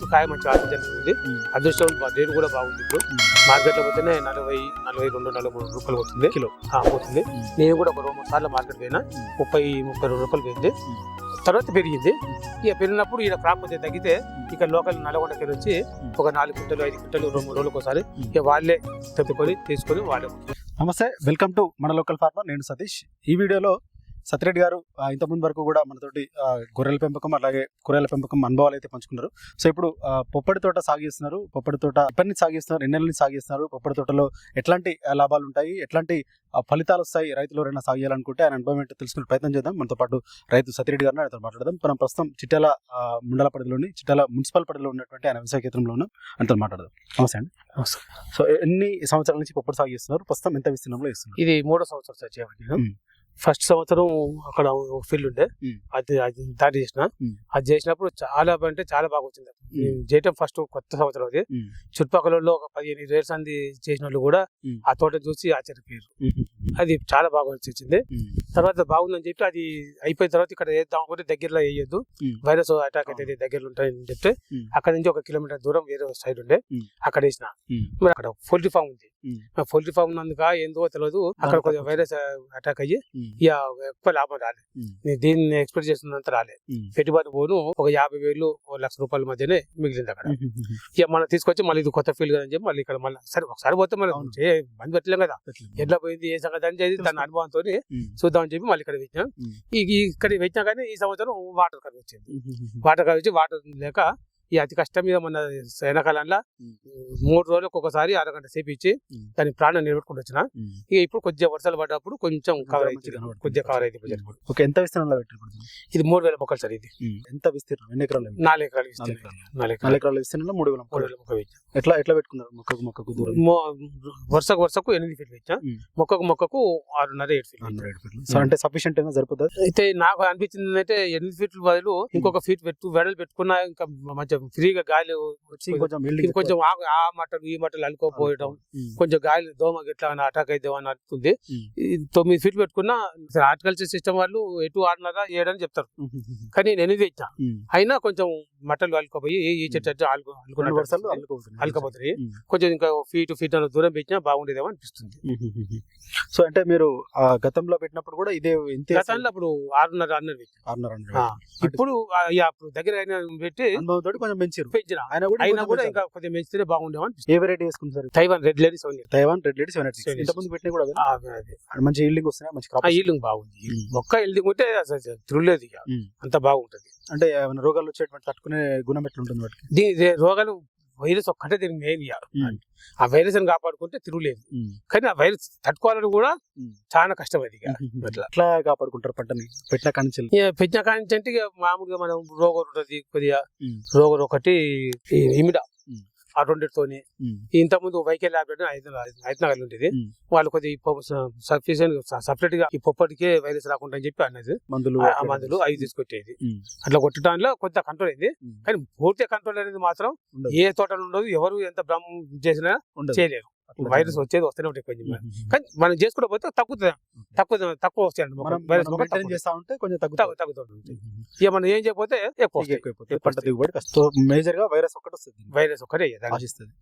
కాయ మంచి ఆశించాలి ఉంది అదృష్టం రేటు కూడా బాగుంది ఇప్పుడు. మార్కెట్లో పోతేనే నలభై నలభై రెండు నలభై మూడు రూపాయలు పోతుంది. కిలో. పోతుంది. నేను కూడా ఒక రెండు మూడు సార్లు మార్కెట్ పోయినా ముప్పై ముప్పై రెండు రూపాయలు పోయింది. తర్వాత పెరిగింది. ఇక పెరిగినప్పుడు ఈయన క్రాప్ కొంచెం తగ్గితే ఇక లోకల్ నల్గొండకి వచ్చి ఒక నాలుగు క్వింటలు ఐదు క్వింటలు రెండు మూడు రోజులకు ఒకసారి ఇక వాళ్ళే తెప్పుకొని తీసుకొని వాళ్ళే నమస్తే వెల్కమ్ టు మన లోకల్ ఫార్మర్. నేను సతీష్. ఈ వీడియోలో సత్యరెడ్డి గారు ఇంతకుముందు వరకు కూడా మనతోటి గొర్రెల పెంపకం అలాగే కూరగాయల పెంపకం అనుభవాలు అయితే పంచుకున్నారు. సో ఇప్పుడు పొప్పడి తోట సాగు చేస్తున్నారు. పొప్పడి తోట ఎప్పటి నుంచి సాగు చేస్తున్నారు. ఎన్ని నెలల నుంచి సాగు చేస్తున్నారు. పొప్పడి తోటలో ఎట్లాంటి లాభాలు ఉంటాయి? ఎట్లాంటి ఫలితాలు వస్తాయి? రైతులు ఎవరైనా సాగు చేయాలనుకుంటే ఆయన అనుభవం ఏంటో తెలుసుకునే ప్రయత్నం చేద్దాం. మనతో పాటు రైతు సత్యరెడ్డి గారిని ఆయనతో మాట్లాడదాం. మనం ప్రస్తుతం చిట్యాల ఆ, మండల పరిధిలోని చిట్యాల మున్సిపల్ పరిధిలో ఉన్నటువంటి ఆయన వ్యవసాయ కేంద్రంలో ఉన్నాం. ఆయనతో మాట్లాడదాం. నమస్తే అండి. సో ఎన్ని సంవత్సరాల నుంచి పొప్పడి సాగు చేస్తున్నారు? ప్రస్తుతం ఎంత విస్తీర్ణంలో చేస్తున్నారు? ఇది మూడో సంవత్సరం సార్. ఫస్ట్ సంవత్సరం అక్కడ ఒక ఫీల్డ్ ఉండే. అది అది దాటి చేసిన. అది చేసినప్పుడు చాలా అంటే చాలా బాగా వచ్చింది నేను చేయటం ఫస్ట్ కొత్త సంవత్సరం అది. చుట్టుపక్కల ఒక పదిహేను ఇరవై సంది చేసిన వాళ్ళు కూడా. ఆ తోట చూసి ఆశ్చర్యపోయారు అది చాలా బాగా వచ్చింది తర్వాత బాగుందని చెప్పి అది అయిపోయిన తర్వాత ఇక్కడ వేద్దాం అనుకుంటే దగ్గరలో వేయొద్దు. వైరస్ అటాక్ అయితే దగ్గరలో ఉంటాయని చెప్తే. అక్కడ నుంచి ఒక కిలోమీటర్ దూరం వేరే సైడ్ ఉండే. అక్కడ వేసిన. మరి అక్కడ పోల్ట్రీ ఫామ్ ఉంది. పోల్ట్రీ ఫామ్ ఉన్నందుక ఏందో తెలియదు అక్కడ కొంచెం వైరస్ అటాక్ అయ్యి ఇక ఎక్కువ లాభం రాలేదు నేను దీన్ని ఎక్స్పెక్ట్ చేస్తున్నంత రాలేదు పెట్టుబడి పోను ఒక యాభై వేలు ఒక లక్ష రూపాయల మధ్యనే మిగిలింది అక్కడ. ఇక మనం తీసుకొచ్చి మళ్ళీ ఇది కొత్త ఫీల్డ్ అని చెప్పి మళ్ళీ ఇక్కడ మళ్ళీ సరే ఒకసారి పోతే మనం. చే మంది పెట్టలేం కదా. ఎట్లా పోయింది ఏ సంగతి చెప్పి తన అనుభవంతో చూద్దామని చెప్పి మళ్ళీ ఇక్కడ పెట్టినాం ఇక్కడ పెట్టినా కానీ ఈ సంవత్సరం వాటర్ కరువు వచ్చింది. వాటర్ కరువు వచ్చి వాటర్ లేక ఈ అతి కష్టం మీద మన ఎండాకాలంలో మూడు రోజులకు ఒకసారి అరగంట సేపు ఇచ్చి దాని ప్రాణం నిలబెట్టుకుంటూ వచ్చిన ఇక ఇప్పుడు కొద్దిగా వర్షాలు పడ్డప్పుడు కొంచెం కవర్ అయింది. కొద్దిగా కవర్ అయింది. ఓకే ఎంత విస్తీర్ణంలో పెట్టారు? ఇది మూడు వేల మొక్కలు సార్ ఇది. ఎంత విస్తీర్ణం? ఎన్ని ఎకరాలు నాలుగు ఎకరాలు నాలుగు ఎకరాలు. విస్తీర్ణంలో మూడు వేల మూడు మొక్కలు. వేల మొక్క వేయించాం ఎట్లా ఎట్లా పెట్టుకున్నారు మొక్కకు మొక్కకు దూరం? వరుసకు వరుసకు ఎనిమిది ఫీట్లు ఉమ్. మొక్కకు మొక్కకు ఆరున్నర ఏడు ఫీట్లు అంటే సఫిషియెంట్ అయినా సరిపోతుంది? అయితే నాకు అనిపించింది అంటే ఎనిమిది ఫీట్ల బదులు ఇంకొక ఫీట్ పెట్టు వెడలు పెట్టుకున్నా ఇంకా మంచిగా ఫ్రీగా గాలి వచ్చి కొంచెం కొంచెం ఆ- మట్టలు ఈ మట్టలు అల్లుకోపోయడం కొంచెం గాలి దోమ గిట్లా అటాక్ అయితే అని ఈ తొమ్మిది ఫీట్లు పెట్టుకున్నా హార్టికల్చర్ సిస్టమ్ వాళ్ళు ఎటు ఆరున్నర ఏడని చెప్తారు. కానీ నేను ఎనిమిది ఇచ్చా అయినా కొంచెం మట్టలు అల్లుకోపోయి ఈ చెట్టు. అల్లుకోపోతాయి. కొంచెం ఇంకా ఫీట్ ఫీట్ అన్న దూరం పెట్టినా బాగుండేదేమో అనిపిస్తుంది. సో అంటే మీరు ఆ గతంలో పెట్టినప్పుడు కూడా ఇదే గతంలో అప్పుడు ఆరున్నర అన్నది. ఆరున్నర ఇప్పుడు అప్పుడు దగ్గర పెట్టి కొంచెం పెంచారు పెంచిన. ఆయన కూడా అయినా కూడా. ఇంకా కొంచెం పెంచితే బాగుండేమో అనిపిస్తుంది. ఏ variety sir? Taiwan red ladies only Taiwan red lady seven ఇంత ముందు పెట్టినా కూడా. మంచి ఈల్డింగ్ వస్తున్నాయి? మంచి ఈల్డింగ్ బాగుంది. మొక్క ఈల్డింగ్ ఉంటే అసలు తిరుగులేదు ఇక. ఉమ్. అంత బాగుంటది. అంటే ఏమైనా రోగాలు వచ్చేటువంటి తట్టుకునే గుణం ఎట్లా ఉంటుంది వాటికి రోగాలు వైరస్ ఒక్కటే దీనికి మెయిన్. ఆ వైరస్ని కాపాడుకుంటే తిరుగులేదు. కానీ ఆ వైరస్ తట్టుకోవాలని కూడా. చాలా కష్టం అది ఇక. అట్లా. ఎట్లా కాపాడుకుంటారు పంటని? పెట్టిన పెంచిన కాడి నుంచి అంటే మామూలుగా మనం రోగం ఉంటుంది కొద్దిగా. రోగం ఒకటి ఇమిడ. ఆ రెండింటితోని ఇంత ముందు వైకే ల్యాబ్ హైదరాబాద్ ఉమ్. వాళ్ళు కొద్దిగా సఫిషియెంట్ సపరేట్గా ఈ పొప్పటికే వైరస్ రాకుండా అని చెప్పి అన్నది మందులు మందులు అవి తీసుకొచ్చేది. అట్లా కొట్టడంలో కొంత కంట్రోల్ అయింది. కానీ పూర్తిగా కంట్రోల్ అనేది మాత్రం ఉండదు. ఏ తోటలో ఉండదు ఎవరు ఎంత బ్రహ్మం చేసినా ఉండదు. చేయలేరు వైరస్ వచ్చేది వస్తూనే ఉంటాయి కొంచెం. కానీ మనం చేసుకుంటే పోతే తగ్గుతుంది తక్కువ తక్కువ వస్తాయండి వైరస్ చేస్తా ఉంటే కొంచెం తగ్గు- తగ్గుతుంది. తగ్గుతుంది ఇక మనం ఏం చేయకపోతే ఎక్కువ పంట దిగుబడి సో మేజర్గా వైరస్ ఒకటి వస్తుంది వైరస్ ఒకటే ఆశిస్తుంది.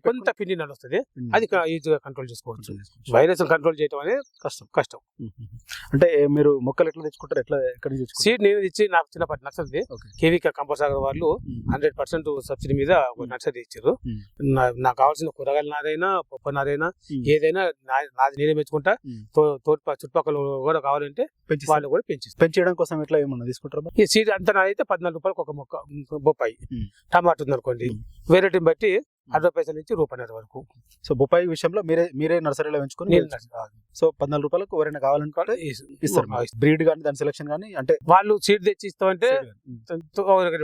కొంత పిండి పెట్టుకుని- అది ఈజీగా కంట్రోల్ చేసుకోవచ్చు. వైరస్ కంట్రోల్ చేయడం అనేది కష్టం. కష్టం. అంటే మీరు మొక్కలు ఎట్లా తెచ్చుకుంటారు? ఎట్లా ఎక్కడి సీడ్ నేను ఇచ్చి నాకు చిన్నప్పటి నచ్చది ఓకే. కేవీకే కంపల్సాగర్ వాళ్ళు హండ్రెడ్ పర్సెంట్ సబ్సిడీ మీద నర్సరీ ఇచ్చారు. నాకు కావాల్సిన కూరగాయల నారైనా పప్పు నారైనా. ఏదైనా నాది నేనే పెంచుకుంటా తోటి చుట్టుపక్కల కూడా కావాలంటే పెంచిస్తారు. వాళ్ళు కూడా పెంచిస్తారు పెంచేయడం కోసం ఎట్లా ఏమన్నా తీసుకుంటారా? ఈ సీడ్ అంతా నాదైతే పద్నాలుగు రూపాయలకు ఒక మొక్క బొప్పాయి. టమాటా ఉంది అనుకోండి ఉమ్. వెరైటీని బట్టి అరవై పైసల నుంచి రూపాయన్నర వరకు. సో బొప్పాయి విషయంలో మీరే మీరే నర్సరీలో పెంచుకొని సో పద్నాలుగు రూపాయలకు ఎవరైనా కావాలనుకుంటే ఇస్తారు. బ్రీడ్ కానీ దాని సెలక్షన్ కానీ అంటే వాళ్ళు సీడ్ తెచ్చి ఇస్తామంటే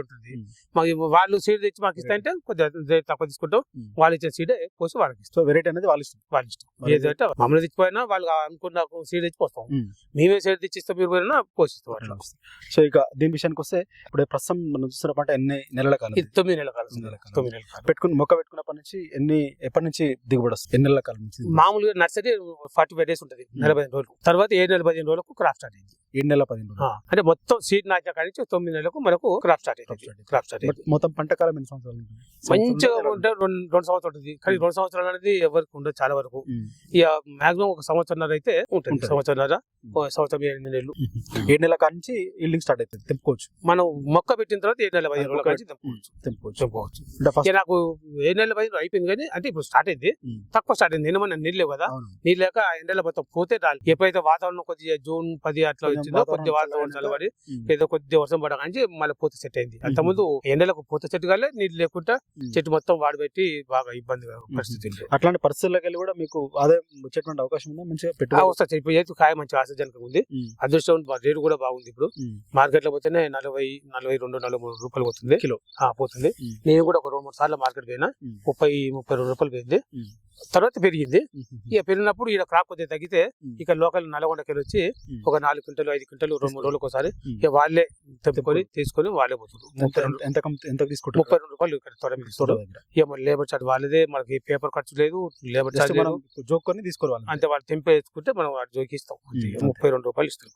ఉంటుంది. మాకు వాళ్ళు సీడ్ తెచ్చి మాకు ఇస్తా అంటే కొద్దిగా తక్కువ తీసుకుంటాం. వాళ్ళు ఇచ్చిన సీడ్ పోసి వాళ్ళకి ఇస్తాం. వెరైటీ అనేది వాళ్ళ ఇష్టం. వాళ్ళ ఇష్టం. ఏదంటే మమ్మల్ని తెచ్చిపోయినా వాళ్ళు అనుకున్న సీడ్ తెచ్చి పోస్తాం. మేమే సీడ్ తెచ్చి ఇస్తాం మీరు పోయినా పోషిస్తాం సో ఇక దీని విషయానికి వస్తే ఇప్పుడు ప్రస్తుతం మనం చూస్తున్న పంట ఎన్ని నెలల కాలం తొమ్మిది నెలల కాలం. తొమ్మిది నెలల కాలం. నెలల కాలం. పెట్టుకుని మొక్క నుంచి ఎన్ని ఎప్పటి నుంచి దిగుబడి వస్తుంది? ఎన్ని నెలల కాలం నుంచి మామూలుగా నర్సరీ ఫార్టీ ఫైవ్ డేస్ ఉంటుంది నలభై రోజులు. తర్వాత ఏడు నెల పదిహేను రోజులకు క్రాప్ స్టార్ట్ అయింది. ఏడు నెలల పదిహేను ఆ, అంటే మొత్తం సీడ్ నాటిన కాడి నుంచి తొమ్మిది నెలలకు మనకు crop start start crop start మొత్తం పంట కాలం ఎన్ని సంవత్సరాలు? మంచిగా సంవత్సరం ఉంటే రెండు రెండు సంవత్సరాలు ఉంటుంది. కానీ. రెండు సంవత్సరాలు అనేది ఎవరికి ఉండదు చాలా వరకు. ఇక మాక్సిమం ఒక సంవత్సరంన్నర అయితే ఉంటుంది. సంవత్సరంన్నర. ఒక సంవత్సరం ఎనిమిది నెలలు. ఏడు నెలల నుంచి ఈల్డింగ్ స్టార్ట్ అవుతుంది. తెంపుకోవచ్చు. మనం మొక్క పెట్టిన తర్వాత ఏడు నెలల పదిహేను రోజుల నుంచి తెంపుకోవచ్చు. తెంపుకోవచ్చు. తెంపుకోవచ్చు. నాకు ఏడు నెలల పదిహేను అయిపోయింది కానీ అంటే ఇప్పుడు స్టార్ట్ అయింది. తక్కువ స్టార్ట్ అయింది. నిన్న నీళ్ళు లేవు కదా. నీళ్ళు లేక ఎండలో మొత్తం పోతే రాలి. ఎప్పుడైతే వాతావరణం కొద్దిగా జూన్ పది అట్లా వచ్చిందో కొద్ది వాతావరణం చల్లబడి. ఏదో కొద్ది వర్షం పడగానే మళ్ళీ పూత సెట్ అయింది అంతకుముందు ఎండలకు పూత చెట్టు కాలే నీళ్ళు లేకుండా. చెట్టు మొత్తం వాడబెట్టి బాగా ఇబ్బంది పరిస్థితి. అట్లాంటి పరిస్థితుల్లోకి కూడా మీకు ఆదాయం వచ్చేటువంటి అవకాశం ఉందా మంచిగా ఇప్పుడు అయితే కాయ మంచి ఆశాజనకంగా ఉంది. అదృష్టం రేటు కూడా బాగుంది ఇప్పుడు. మార్కెట్లో పోతేనే నలభై నలభై రెండు నలభై మూడు రూపాయలు పోతుంది కిలో. పోతుంది. నేను కూడా ఒక రెండు మూడు సార్లు మార్కెట్ పోయినా. ముప్పై ముప్పై రెండు రూపాయలు పోయింది. తర్వాత పెరిగింది. ఇక పెరిగినప్పుడు ఇక్కడ క్రాప్ కొద్దిగా తగ్గితే. ఇక లోకల్ నల్గొండకి వచ్చి. ఒక నాలుగు క్వింటలు ఐదు క్వింటలు రెండు మూడు రోజులకు ఒకసారి. ఇక వాళ్ళే తెంపుకొని తెంపుకొని. తీసుకొని వాళ్ళే పోతున్నారు ఎంత తీసుకుంటారు? ముప్పై రెండు రూపాయలు ఇక్కడ తొడ మీద ఇస్తారు ఇక మన లేబర్ చార్జ్ వాళ్ళదే మనకి పేపర్ ఖర్చు లేదు లేబర్ చార్జ్ మనం జోక్కొని తీసుకోవాలి అంతే వాళ్ళు తెంపే వేసుకుంటే మనం జోకిస్తాం. అంతే. ఉమ్. ముప్పై రెండు రూపాయలు ఇస్తాం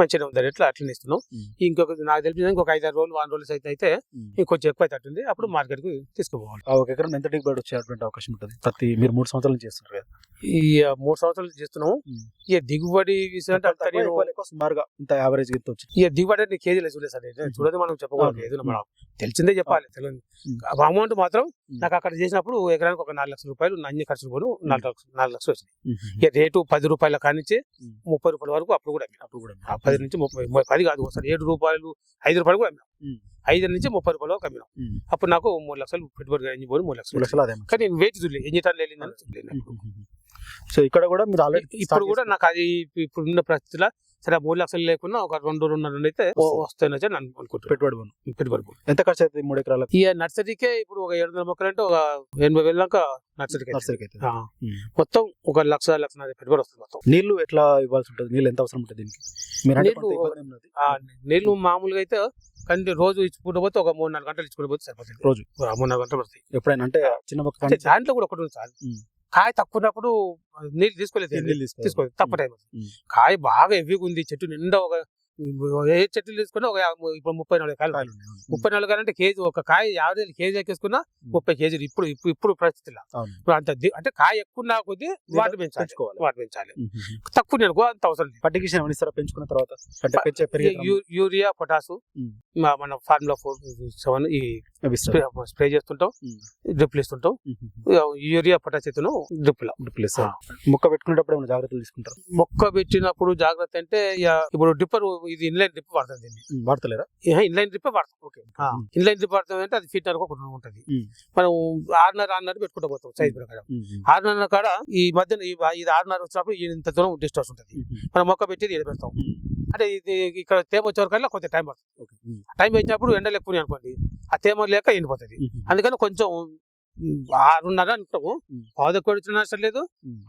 మంచిగా ఉంది రేట్లు అట్లనే ఇస్తున్నాం. ఇంకొక నాకు తెలిసిన ఇంకొక ఐదారు రోజులు వారం రోజులు అయితే అయితే ఇంకొంచెం ఎక్కువ అవుతుంది అప్పుడు మార్కెట్కు తీసుకుపోవాలి ఒక ఎకరం ఎంత దిగుబడి వచ్చేటువంటి అవకాశం ఉంటుంది? ప్రతి మీరు మూడు సంవత్సరాల చేస్తున్నారు కదా? ఈ మూడు సంవత్సరాలు చేస్తున్నాము. ఇక దిగుబడి అంటే సుమారుగా ఇంత యావరేజ్ గిత్త వచ్చింది ఇక దిగుబడి అంటే కేజీలో చూడలేదు సార్. చూడదు మనం చెప్పకూడదు మనం. తెలిసిందే చెప్పాలి తెలియదు. అమౌంట్ మాత్రం. నాకు అక్కడ చేసినప్పుడు ఎకరానికి ఒక నాలుగు లక్షల రూపాయలు అన్ని ఖర్చులు పోను నాలుగు లక్షలు నాలుగు లక్షలు వచ్చినాయి. ఇక రేటు పది రూపాయల కానించి. ముప్పై రూపాయల వరకు అప్పుడు కూడా. అప్పుడు కూడా పది నుంచి ముప్పై పది కాదు ఒకసారి ఏడు రూపాయలు ఐదు రూపాయలు కూడా అమ్మినాం. ఐదు నుంచి ముప్పై రూపాయలు వరకు అమ్మినాం. అప్పుడు నాకు మూడు లక్షలు పెట్టుబడి కలిగి పోయి మూడు లక్షలు. లక్షల కానీ నేను వెయిట్ చూడలేదు ఎన్ని టన్నులు వెళ్ళిందని సో ఇక్కడ కూడా మీరు ఆల్రెడీ ఇప్పుడు కూడా నాకు అది ఇప్పుడు ఉన్న పరిస్థితిలో సరే మూడు లక్షలు లేకున్నా ఒక రెండు రెండున్నర రెండు అయితే. వస్తాయని నేను అనుకుంటున్నాను పెట్టుబడి. పెట్టుబడి. ఎంత ఖర్చు అవుతుంది మూడు ఎకరాలకు? ఈ నర్సరీకే ఇప్పుడు ఒక ఏడు వందల మొక్కలు అంటే ఒక ఎనభై వేల దాకా నర్సరీకి. నర్సరీకి అయితే మొత్తం ఒక లక్ష లక్షన్నర పెట్టుబడి వస్తుంది మొత్తం. నీళ్ళు ఎట్లా ఇవ్వాల్సి ఉంటుంది? నీళ్ళు ఎంత అవసరం ఉంటుంది దీనికి? నీళ్ళు మామూలుగా అయితే కంటి రోజు ఇచ్చుకుంటూ పోతే ఒక మూడు నాలుగు గంటలు ఇచ్చుకుంటూ పోతే సరిపోతుంది. రోజు. మూడు నాలుగు గంటలు పడుతుంది ఎప్పుడైనా? అంటే చిన్న మొక్క దాంట్లో కూడా ఒకటి ఉంది సార్. కాయ తక్కువ ఉన్నప్పుడు నీళ్ళు తీసుకోలేదు. తీసుకోలేదు తక్కువ టైం. కాయ బాగా హెవీగా ఉంది చెట్టు నిండా ఒక ఏ చెట్లు తీసుకున్నా ఒక ఇప్పుడు ముప్పై నాలుగు కాయలు. ముప్పై నాలుగు కాయలు అంటే కేజీ ఒక కాయ యాభై కేజీ ఎక్కేసుకున్నా ముప్పై కేజీలు ఇప్పుడు ఇప్పుడు ఇప్పుడు పరిస్థితిలో అవును. ఇప్పుడు అంత అంటే కాయ ఎక్కువ ఉన్న కొద్దీ వాటి పెంచాలి పెంచుకోవాలి. వాటి పెంచాలి. తక్కువ నేను అంత అవసరం లేదు పర్టికేషన్ ఏమైనా ఇస్తారా పెంచుకున్న తర్వాత యూరియా పొటాసు మన ఫార్ములా ఫోర్ సెవెన్ ఈ. స్ప్రే చేస్తుంటాం. డ్రిప్లు ఇస్తుంటాం. యూరియా పొటాస్ ఎత్తును డ్రిప్లో డ్రిప్లు. మొక్క పెట్టుకునేటప్పుడు జాగ్రత్తలు తీసుకుంటారు మొక్క పెట్టినప్పుడు జాగ్రత్త అంటే ఇప్పుడు డిప్పర్ ఇది ఇన్లైన్ డ్రిప్ వాడతాం దీన్ని. వాడతలేరా ఇన్లైన్ డ్రిప్ వాడతాం ఓకే. ఇన్లైన్ డ్రిప్ వాడతాం అంటే అది ఫిట్ అనుకో ఒకటి ఉంటుంది. మనం ఆరున్నర ఆరున్నర పెట్టుకుంటూ పోతాం సైజ్ ప్రకారం. ఆరున్నర కాడ ఈ మధ్యన ఇది ఆరున్నర వచ్చినప్పుడు ఇంత దూరం డిస్టెన్స్ ఉంటుంది. మనం మొక్క పెట్టేది ఈడ పెడతాం. అంటే ఇది ఇక్కడ తేమ వచ్చే వరకు కొంచెం టైం పడుతుంది. టైం వచ్చినప్పుడు ఎండలు ఎక్కువ అనుకోండి ఆ తేమ లేక ఎండిపోతుంది. అందుకని కొంచెం ఆరున్నర అంటాము. పావు వచ్చిన నష్టం లేదు.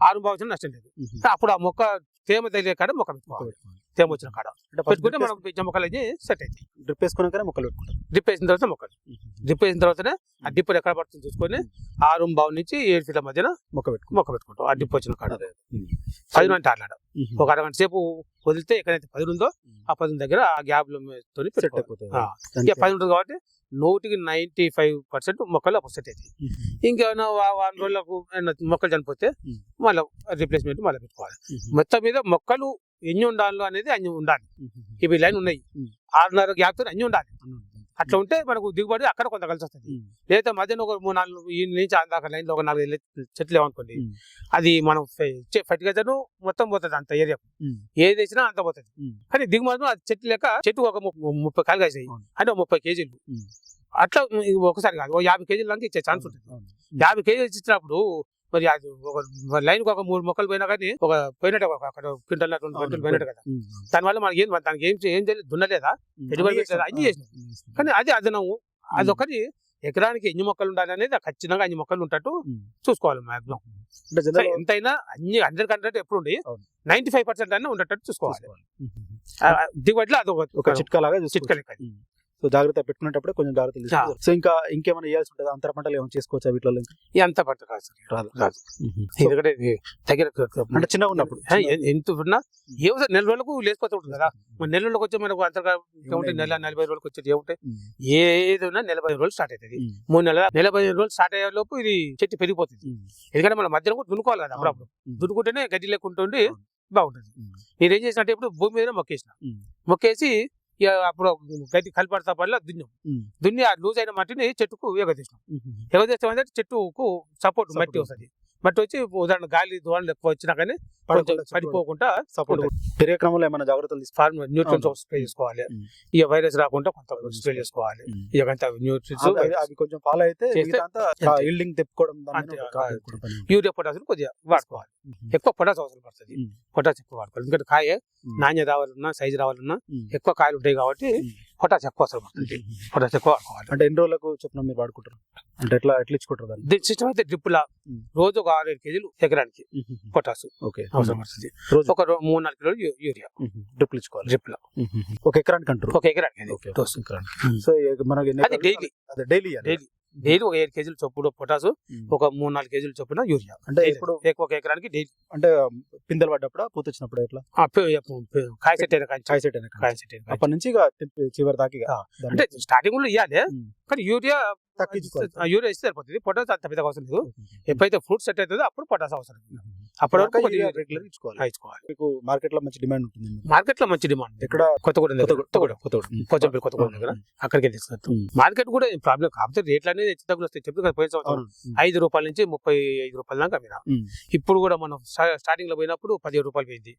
ఆరు బాగు వచ్చిన నష్టం లేదు. అప్పుడు ఆ మొక్క తేమ తగిలే కాడ మొక్క పెట్టుకోవాలి. తేమ వచ్చిన కాడ. పెట్టుకుంటే మనం పెంచే మొక్కలు అయితే సెట్ అవుతాయి. డ్రిప్ వేసుకున్నాకనే మొక్కలు పెట్టుకుంటారు. డ్రిప్ వేసిన తర్వాత మొక్కలు. డ్రిప్ వేసిన తర్వాతనే ఆ డిప్ ఎక్కడ పడుతుంది చూసుకొని ఆరు బావు నుంచి ఏడు ఫీట్ల మధ్యన మొక్క పెట్టుకుంటారు. మొక్క పెట్టుకుంటాం. ఆ డిప్ వచ్చిన కాడ. పది అంటే ఆడలాడ. ఒక అరగంట సేపు వదిలితే ఎక్కడైతే పది ఉందో ఆ పది దగ్గర ఆ గ్యాప్లో సెట్. అయిపోతుంది. ఆ. పది ఉంటుంది కాబట్టి నూటికి నైన్టీ ఫైవ్ పర్సెంట్ మొక్కలు అప్పుడు సెట్ అవుతాయి. ఇంకేమైనా వారం రోజులకు మొక్కలు చనిపోతే. మళ్ళీ రీప్లేస్మెంట్ మళ్ళీ పెట్టుకోవాలి. మొత్తం మీద మొక్కలు ఎన్ని ఉండాలో అనేది అన్ని ఉండాలి. ఇవి లైన్ ఉన్నాయి. ఆరున్నర గ్యాప్తో అన్ని ఉండాలి. అట్లా ఉంటే మనకు దిగుబడి అక్కడ కొంత కలిసి వస్తుంది. లేదా మధ్యన ఒక మూడు నాలుగు ఈ నుంచి అందాక లైన్లో ఒక నాలుగు చెట్లు ఏమనుకోండి. అది మనం ఫర్టిలైజర్ మొత్తం పోతుంది అంత ఏరియా. ఏది వేసినా అంత పోతుంది. కానీ దిగుమతి అది చెట్టు లేక చెట్టు ఒక ముప్పై కాలుగా వేసాయి అవును. అంటే ముప్పై కేజీలు. అట్లా ఒకసారి కాదు యాభై కేజీల దాకా ఇచ్చే ఛాన్స్ ఉంటుంది. యాభై కేజీలు ఇచ్చినప్పుడు మరి అది ఒక లైన్ ఒక మూడు మొక్కలు పోయినా కానీ ఒక పోయినట్టు ఒక అక్కడ క్వింటల్. క్వింటల్ పోయినట్టు కదా ఉమ్. దానివల్ల మనకి ఏం దానికి ఏం ఏం చేయలేదు దున్నలేదా. పెట్టుబడి అన్నీ. చేసినాం. కానీ అది అదనము అదొకటి ఎకరానికి ఎన్ని మొక్కలు ఉండాలి అనేది ఖచ్చితంగా అన్ని మొక్కలు ఉంటట్టు. చూసుకోవాలి మాక్సిమం ఎంతైనా అన్ని హండ్రెడ్ హండ్రెడ్ ఎప్పుడు ఉండి. నైన్టీ ఫైవ్ పర్సెంట్ అన్న ఉండేటట్టు చూసుకోవాలి దిగుబడిలో అదొక ఒక చిట్కా లాగా. చిట్కా అది. సో జాగ్రత్త పెట్టుకునేటప్పుడు కొంచెం తీసుకోవాలి సో ఇంకా ఇంకేమైనా చేయాల్సి ఉంటుంది? అంతర పంటలు ఏమైనా చేసుకోవచ్చా వీటిలో ఎంత సార్. రాదు. రాదు. సో ఎందుకంటే దగ్గర అంటే చిన్నగా ఉన్నప్పుడు. ఏ, ఎంత ఉన్నా సార్ నెల రోజులకు లేచిపోతూ ఉంటుంది కదా. మన నెల రోజులకు వచ్చే మనకు అంతగా నెల నలభై రోజులకు వచ్చేది ఏముంటాయి ఉమ్. ఏది ఉన్నా నెల పదిహేను రోజులు స్టార్ట్ అవుతుంది. మూడు నెలల నెల పదిహేను రోజులు స్టార్ట్ అయ్యే లోపు ఇది చెట్టు పెరిగిపోతుంది. ఎందుకంటే మన మధ్యలో కూడా దున్నుకోవాలి కదా అప్పుడప్పుడు. దున్నుకుంటేనే గడ్డి అవును. బాగుంటుంది. నేను ఏం చేసిన అంటే ఇప్పుడు భూమి మీద మొక్కేసిన. మొక్కేసి ఇక అప్పుడు గడ్డి కలిపడతా పడలా దున్నాం. దున్ని ఆ లూజ్ అయిన మట్టిని చెట్టుకు ఎగదీసినాం. ఎగదీస్తాం అంటే చెట్టుకు సపోర్ట్ మట్టి వస్తుంది మట్టి వచ్చి ఉదాహరణ గాలి దోళలు ఎక్కువ వచ్చినా కానీ. పడిపోకుండా సపోర్ట్ పెరిగే క్రమంలో ఏమైనా జాగ్రత్తలు ఫార్మ్ న్యూట్రియన్స్. స్ప్రే చేసుకోవాలి. ఇక వైరస్ రాకుండా కొంత. స్ప్రే చేసుకోవాలి ఉమ్. ఇక అంత న్యూట్రియన్స్ అవి- కొంచెం ఫాలో అయితే. ఇల్డింగ్ తెప్పుకోవడం. యూరియా పొటాషియం కొద్దిగా వాడుకోవాలి. ఎక్కువ పొటాష్ అవసరం పడుతుంది. పొటాష్ ఎక్కువ వాడుకోవాలి ఎందుకంటే కాయ. నాణ్యత రావాలన్నా సైజు రావాలన్నా. ఎక్కువ కాయలు ఉంటాయి కాబట్టి. పొటాష్ ఎక్కువ ఉమ్. పొటాష్ ఎక్కువ అంటే ఎన్ని రోజులకు చెప్పిన మీరు వాడుకుంటారు? అంటే ఎట్లా ఎట్లా ఇచ్చుకుంటారు దాన్ని? దీని సిస్టమ్ అయితే డ్రిప్పులా. రోజు ఒక ఆరు ఏడు కేజీలు ఎకరానికి పొటాష్ ఓకే. అవసరం పడుతుంది రోజు? ఒక మూడు నాలుగు కిలోలు యూరియా. డ్రిప్లు ఇచ్చుకోవాలి. డ్రిప్లో. ఒక ఎకరానికి అంటారు? ఒక ఎకరానికి సో మనకి డైలీ. డైలీ. డైలీ ఒక ఏడు కేజీలు చొప్పున పొటాసు ఒక మూడు నాలుగు కేజీలు చొప్పున యూరియా. అంటే. ఇప్పుడు ఒక ఎకరానికి డైలీ. అంటే పిందెలు పడ్డప్పుడు పూత వచ్చినప్పుడు ఎట్లా? కాయ సెట్ అయిన కాయ. సెట్ అయినా కాయ. సెట్ అయిన. అప్పటి నుంచి చివరి దాకా అంటే స్టార్టింగ్లో ఇవ్వాలి. కానీ యూరియా యూరియా ఇస్తే సరిపోతుంది. పొటాస్ అంత పెద్దగా అవసరం లేదు. ఎప్పుడైతే ఫ్రూట్ సెట్ అవుతుందో అప్పుడు పొటాస్ అవసరం అప్పటి వరకు కొద్దిగా రెగ్యులర్ ఇచ్చుకోవాలి. ఇచ్చుకోవాలి. మీకు మార్కెట్లో మంచి డిమాండ్ ఉంటుంది మార్కెట్లో మంచి డిమాండ్ ఎక్కడ? కొత్తగూడెం దగ్గర. కొత్తగూడెం. కొత్తగూడెం కొంచెం కొత్తగూడెం దగ్గర. అక్కడికి తీసుకొస్తాం. ఉమ్. మార్కెట్ కూడా ప్రాబ్లం కాకపోతే రేట్లు అనేది హెచ్చు తగ్గులు వస్తాయి. చెప్పి పోయిన సంవత్సరం. ఐదు రూపాయల నుంచి ముప్పై ఐదు రూపాయల దాకా అమ్మినా. ఇప్పుడు కూడా మనం స్టా- స్టార్టింగ్లో పోయినప్పుడు పదిహేడు రూపాయలు పోయింది.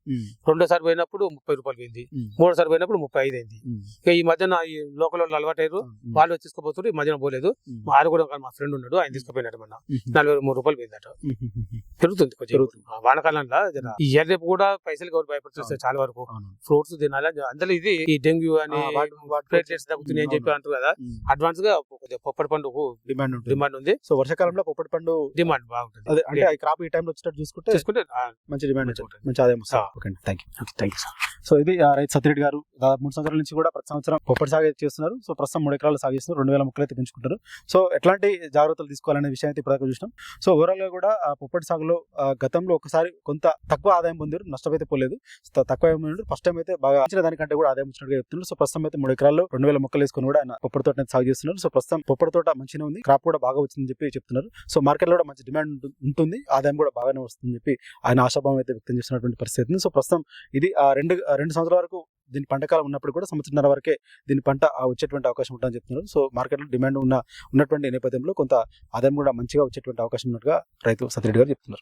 రెండోసారి పోయినప్పుడు ముప్పై రూపాయలు పోయింది. మూడోసారి పోయినప్పుడు ముప్పై ఐదు అయింది. ఇక ఈ మధ్యన ఈ లోకల్ వాళ్ళు అలవాటు అయ్యారు ఉమ్. వాళ్ళు తీసుకుపోతున్నారు. ఈ మధ్యన పోలేదు. ఆరు కూడా మా ఫ్రెండ్ ఉన్నాడు. ఆయన తీసుకుపోయినట్టు మొన్న. ఉమ్. నలభై మూడు రూపాయలు పోయిందట. పెరుగుతుంది కొంచెం వానకాలంలో ఈ ఇయర్ రేపు కూడా పైసలు ఎవరు భయపడుతుంది చాలా వరకు. ఫ్రూట్స్ తినాలి అందులో ఇది ఈ డెంగ్యూ అని ప్లేట్లెట్స్ తగ్గుతున్నాయి అని చెప్పి. అంటారు కదా. అడ్వాన్స్గా కొద్దిగా పొప్పటి పండుగ డిమాండ్ డిమాండ్ ఉంది. సో వర్షాకాలంలో పొప్పటి పండు డిమాండ్ బాగుంటుంది. అదే అంటే ఆ క్రాప్ ఈ టైంలో వచ్చేటట్టు చూసుకుంటే చూసుకుంటే మంచి డిమాండ్. మంచి ఆదాయం వస్తుంది. Okay thank you thank you sir so ఇది రైతు సత్యరెడ్డి గారు దాదాపు మూడు సంవత్సరాల నుంచి కూడా ప్రతి సంవత్సరం పొప్పటి సాగు చేస్తున్నారు. సో ప్రస్తుతం మూడు ఎకరాలు సాగు చేస్తున్నారు. రెండు వేల మొక్కలు అయితే పెంచుకుంటారు సో ఎట్లాంటి జాగ్రత్తలు తీసుకోవాలనే విషయం అయితే ఇప్పుడు చూసినాం. సో ఓవరాల్గా కూడా పొప్పటి సాగులో ఆ, టైంలో ఒకసారి కొంత తక్కువ ఆదాయం పొందారు నష్టమైతే పోలేదు. తక్కువ ఆదాయం పొందారు ఫస్ట్ టైం అయితే బాగా ఇచ్చిన దానికంటే కూడా ఆదాయం వచ్చినట్టుగా చెప్తున్నారు. సో ప్రస్తుతం అయితే మూడు ఎకరాల్లో రెండు వేల మొక్కలు వేసుకొని కూడా ఆయన పొప్పటి తోట సాగు చేస్తున్నారు. సో ప్రస్తుతం పొప్పటి తోట మంచిగా ఉంది. క్రాప్ కూడా బాగా వచ్చిందని చెప్పి చెప్తున్నారు. సో మార్కెట్లో కూడా మంచి డిమాండ్ ఉంటుంది. ఆదాయం కూడా బాగానే వస్తుందని చెప్పి ఆయన ఆశాభావం అయితే వ్యక్తం చేస్తున్నటువంటి పరిస్థితి సో ప్రస్తుతం ఇది ఆ రెండు రెండు సంవత్సరాల వరకు దీని పంటకాలం ఉన్నప్పుడు కూడా సంవత్సరంన్నర వరకే దీని పంట ఆ వచ్చేటువంటి అవకాశం ఉంటుందని చెప్తున్నారు. సో మార్కెట్లో డిమాండ్ ఉన్న ఉన్నటువంటి నేపథ్యంలో కొంత ఆదాయం కూడా మంచిగా వచ్చేటువంటి అవకాశం ఉన్నట్టుగా రైతు సత్యరెడ్డి గారు చెప్తున్నారు.